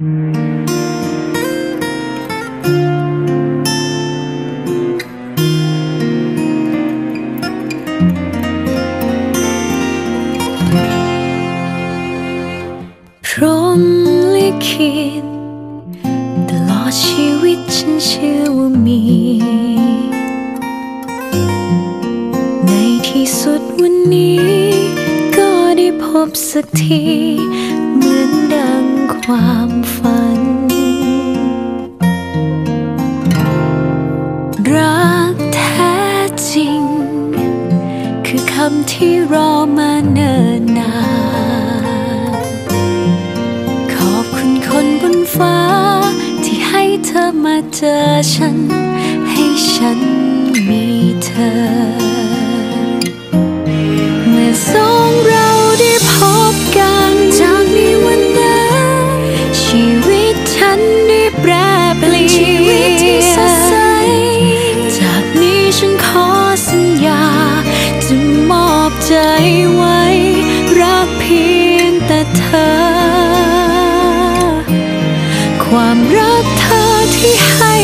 thank mm -hmm. you สักที ความฝัน รักแท้จริง คือคำที่รอมาเนิ่นนาน ขอบคุณคนบนฟ้า ที่ให้เธอมาเจอฉัน ให้ฉันมี อบใจไว้รักเพียงแต่เธอ ความรักเธอที่ให้